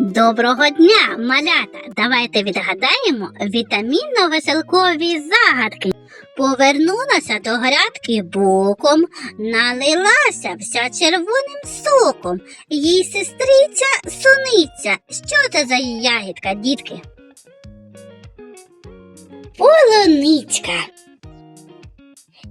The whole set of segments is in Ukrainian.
Доброго дня, малята! Давайте відгадаємо вітамінно-веселкові загадки. Повернулася до грядки боком, налилася вся червоним соком. Їй сестриця суниця. Що це за ягідка, дітки? Полуничка.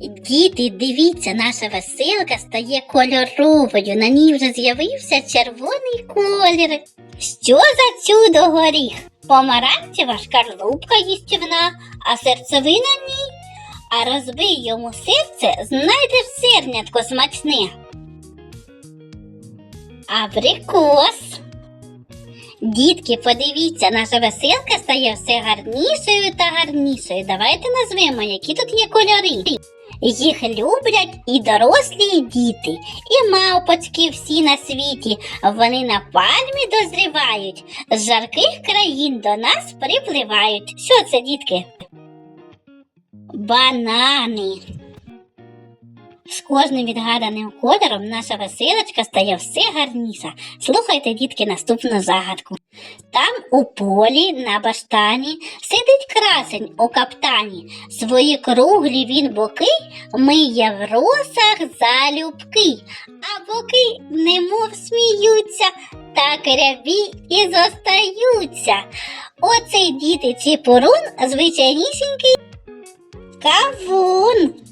Діти, дивіться, наша веселка стає кольоровою. На ній вже з'явився червоний колір. Що за чудо горіх? Помаранчева шкарлупка їстівна, а серцевина ні. А розбий йому серце, знайдеш сернятко смачне. Абрикос. Дітки, подивіться, наша веселка стає все гарнішою та гарнішою. Давайте назвемо, які тут є кольори. Їх люблять і дорослі, і діти, і мавпочки всі на світі. Вони на пальмі дозрівають, з жарких країн до нас припливають. Що це, дітки? Банани. З кожним відгаданим кольором наша веселочка стає все гарніша. Слухайте, дітки, наступну загадку. Там у полі на баштані сидить красень у каптані. Свої круглі він боки миє в росах залюбки, а боки немов сміються, так рябі і зостаються. Оцей діти чіпурун звичайнісінький кавун.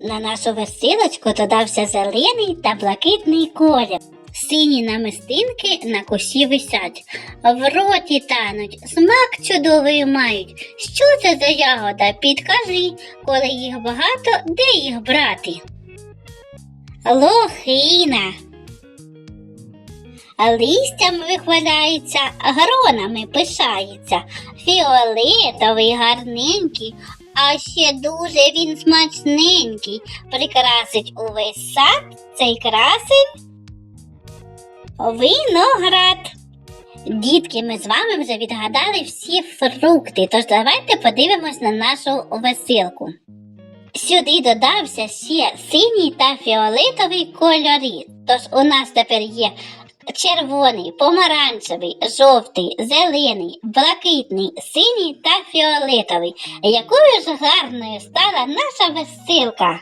На нашу веселочку додався зелений та блакитний колір. Сині намистинки на косі висять, в роті тануть, смак чудовий мають. Що це за ягода? Підкажи, коли їх багато, де їх брати? Лохина. Листям вихваляється, гронами пишається, фіолетовий гарненький, а ще дуже він смачненький. Прикрасить увесь сад цей красень виноград. Дітки, ми з вами вже відгадали всі фрукти, тож давайте подивимось на нашу веселку. Сюди додався ще синій та фіолетовий кольори. Тож у нас тепер є червоний, помаранчевий, жовтий, зелений, блакитний, синій та фіолетовий. Якою ж гарною стала наша веселка.